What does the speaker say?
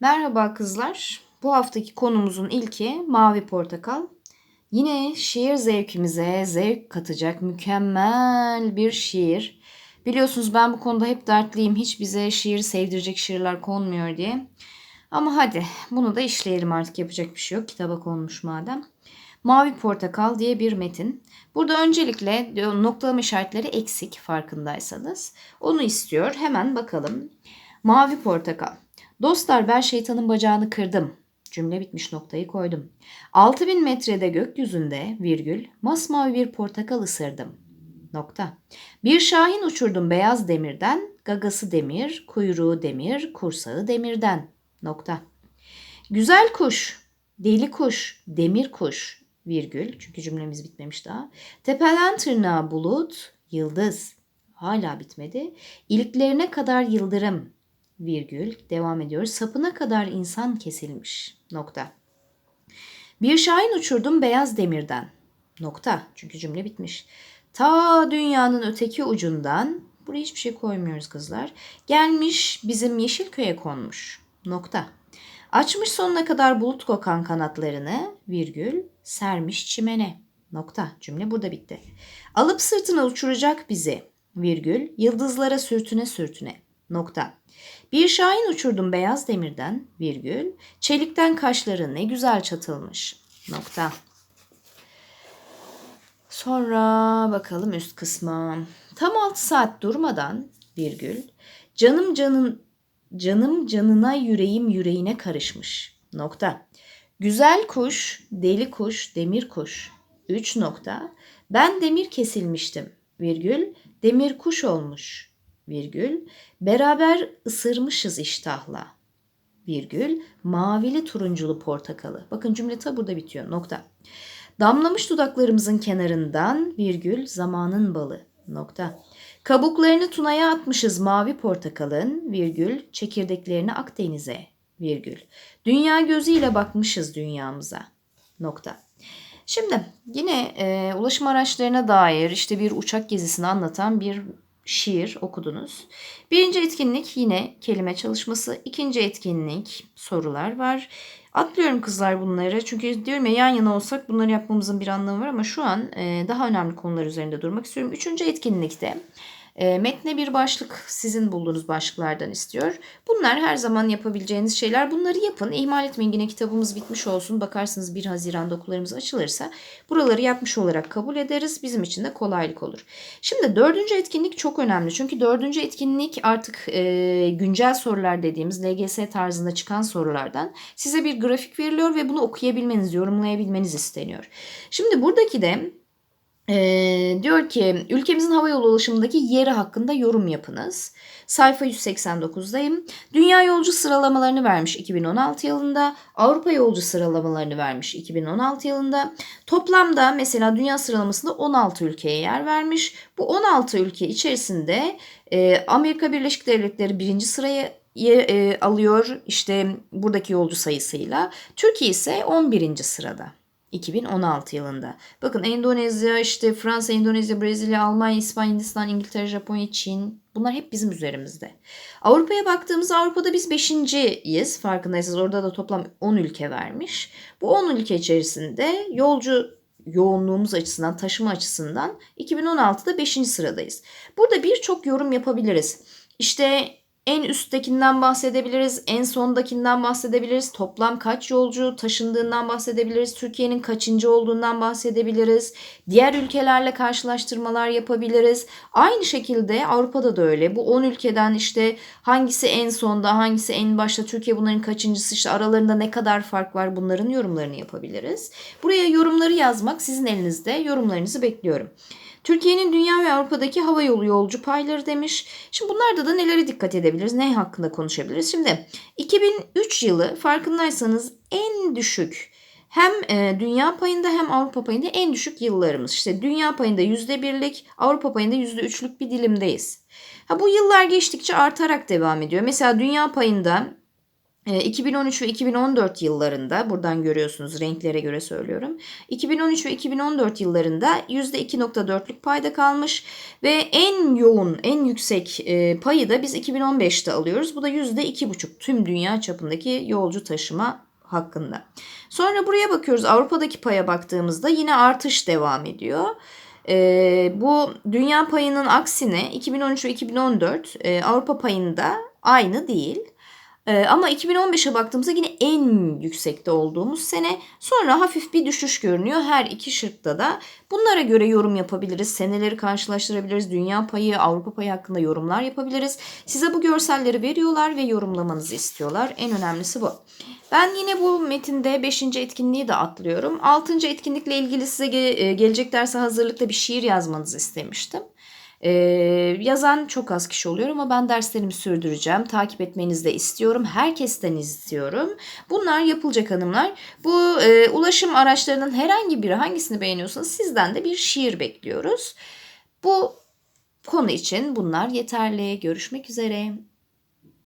Merhaba kızlar. Bu haftaki konumuzun ilki mavi portakal. Yine şiir zevkimize zevk katacak mükemmel bir şiir. Biliyorsunuz ben bu konuda hep dertliyim. Hiç bize şiir sevdirecek şiirler konmuyor diye. Ama hadi bunu da işleyelim artık yapacak bir şey yok. Kitaba konmuş madem. Mavi Portakal diye bir metin. Burada öncelikle noktalama işaretleri eksik farkındaysanız. Onu istiyor. Hemen bakalım. Mavi Portakal. Dostlar ben şeytanın bacağını kırdım. Cümle bitmiş noktayı koydum. 6000 metrede gökyüzünde virgül masmavi bir portakal ısırdım. Nokta. Bir şahin uçurdum beyaz demirden, gagası demir, kuyruğu demir, kursağı demirden. Nokta. Güzel kuş, deli kuş, demir kuş, virgül çünkü cümlemiz bitmemiş daha. Tepeden tırnağa bulut, yıldız. Hala bitmedi. İliklerine kadar yıldırım, virgül devam ediyor. Sapına kadar insan kesilmiş. Nokta. Bir şahin uçurdum beyaz demirden. Nokta. Çünkü cümle bitmiş. Ta dünyanın öteki ucundan buraya hiçbir şey koymuyoruz kızlar. Gelmiş bizim yeşil köye konmuş. Nokta. Açmış sonuna kadar bulut kokan kanatlarını virgül sermiş çimene. Nokta. Cümle burada bitti. Alıp sırtına uçuracak bizi virgül yıldızlara sürtüne sürtüne. Nokta. Bir şahin uçurdum beyaz demirden, virgül, çelikten kaşları ne güzel çatılmış. Nokta. Sonra bakalım üst kısma. Tam 6 saat durmadan, virgül, canım canın canım canına yüreğim yüreğine karışmış. Nokta. Güzel kuş, deli kuş, demir kuş. 3 nokta. Ben demir kesilmiştim. Virgül, demir kuş olmuş virgül, beraber ısırmışız iştahla, virgül, mavili turunculu portakalı. Bakın cümle ta burada bitiyor, nokta. Damlamış dudaklarımızın kenarından, virgül, zamanın balı, nokta. Kabuklarını tunaya atmışız mavi portakalın, virgül, çekirdeklerini Akdeniz'e, virgül. Dünya gözüyle bakmışız dünyamıza, nokta. Şimdi yine e, ulaşım araçlarına dair işte bir uçak gezisini anlatan bir şiir okudunuz. Birinci etkinlik yine kelime çalışması. İkinci etkinlik sorular var. Atlıyorum kızlar bunları çünkü diyorum ya yan yana olsak bunları yapmamızın bir anlamı var ama şu an daha önemli konular üzerinde durmak istiyorum. Üçüncü etkinlikte e, metne bir başlık sizin bulduğunuz başlıklardan istiyor. Bunlar her zaman yapabileceğiniz şeyler. Bunları yapın. İhmal etmeyin. Yine kitabımız bitmiş olsun. Bakarsınız 1 Haziran'da okullarımız açılırsa buraları yapmış olarak kabul ederiz. Bizim için de kolaylık olur. Şimdi dördüncü etkinlik çok önemli. Çünkü dördüncü etkinlik artık e, güncel sorular dediğimiz LGS tarzında çıkan sorulardan size bir grafik veriliyor ve bunu okuyabilmeniz, yorumlayabilmeniz isteniyor. Şimdi buradaki de ee, diyor ki ülkemizin hava yolu ulaşımındaki yeri hakkında yorum yapınız. Sayfa 189'dayım. Dünya yolcu sıralamalarını vermiş 2016 yılında. Avrupa yolcu sıralamalarını vermiş 2016 yılında. Toplamda mesela dünya sıralamasında 16 ülkeye yer vermiş. Bu 16 ülke içerisinde e, Amerika Birleşik Devletleri birinci sıraya e, alıyor işte buradaki yolcu sayısıyla. Türkiye ise 11. sırada. 2016 yılında. Bakın Endonezya, işte Fransa, Endonezya, Brezilya, Almanya, İspanya, Hindistan, İngiltere, Japonya, Çin bunlar hep bizim üzerimizde. Avrupa'ya baktığımızda Avrupa'da biz 5.yiz farkındaysanız orada da toplam 10 ülke vermiş. Bu 10 ülke içerisinde yolcu yoğunluğumuz açısından, taşıma açısından 2016'da 5. sıradayız. Burada birçok yorum yapabiliriz. İşte en üsttekinden bahsedebiliriz, en sondakinden bahsedebiliriz, toplam kaç yolcu taşındığından bahsedebiliriz, Türkiye'nin kaçıncı olduğundan bahsedebiliriz, diğer ülkelerle karşılaştırmalar yapabiliriz. Aynı şekilde Avrupa'da da öyle. Bu 10 ülkeden işte hangisi en sonda, hangisi en başta, Türkiye bunların kaçıncısı, işte aralarında ne kadar fark var bunların yorumlarını yapabiliriz. Buraya yorumları yazmak sizin elinizde. Yorumlarınızı bekliyorum. Türkiye'nin dünya ve Avrupa'daki hava yolu yolcu payları demiş. Şimdi bunlarda da nelere dikkat edebiliriz? Ne hakkında konuşabiliriz? Şimdi 2003 yılı farkındaysanız en düşük hem e, dünya payında hem Avrupa payında en düşük yıllarımız. İşte dünya payında %1'lik, Avrupa payında %3'lük bir dilimdeyiz. Ha, bu yıllar geçtikçe artarak devam ediyor. Mesela dünya payında 2013 ve 2014 yıllarında buradan görüyorsunuz renklere göre söylüyorum. 2013 ve 2014 yıllarında %2.4'lük payda kalmış ve en yoğun, en yüksek e, payı da biz 2015'te alıyoruz. Bu da %2.5 tüm dünya çapındaki yolcu taşıma hakkında. Sonra buraya bakıyoruz. Avrupa'daki paya baktığımızda yine artış devam ediyor. E, bu dünya payının aksine 2013 ve 2014 e, Avrupa payında aynı değil. Ee, ama 2015'e baktığımızda yine en yüksekte olduğumuz sene. Sonra hafif bir düşüş görünüyor her iki şırkta da. Bunlara göre yorum yapabiliriz. Seneleri karşılaştırabiliriz. Dünya payı, Avrupa payı hakkında yorumlar yapabiliriz. Size bu görselleri veriyorlar ve yorumlamanızı istiyorlar. En önemlisi bu. Ben yine bu metinde 5. etkinliği de atlıyorum. 6. etkinlikle ilgili size e, gelecek derse hazırlıkta bir şiir yazmanızı istemiştim. Ee, yazan çok az kişi oluyor ama ben derslerimi sürdüreceğim. Takip etmenizi de istiyorum. Herkesten istiyorum. Bunlar yapılacak hanımlar. Bu e, ulaşım araçlarının herhangi biri hangisini beğeniyorsanız sizden de bir şiir bekliyoruz. Bu konu için bunlar yeterli. Görüşmek üzere.